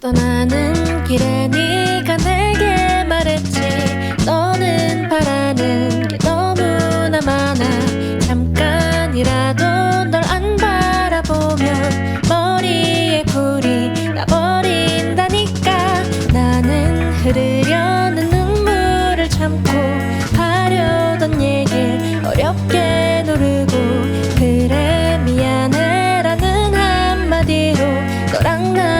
떠나는 길에 네가 내게 말했지. 너는 바라는 게 너무나 많아. 잠깐이라도 널 안 바라보면 머리에 불이 나버린다니까. 나는 흐르려는 눈물을 참고 하려던 얘길 어렵게 누르고 그래 미안해라는 한마디로 너랑 나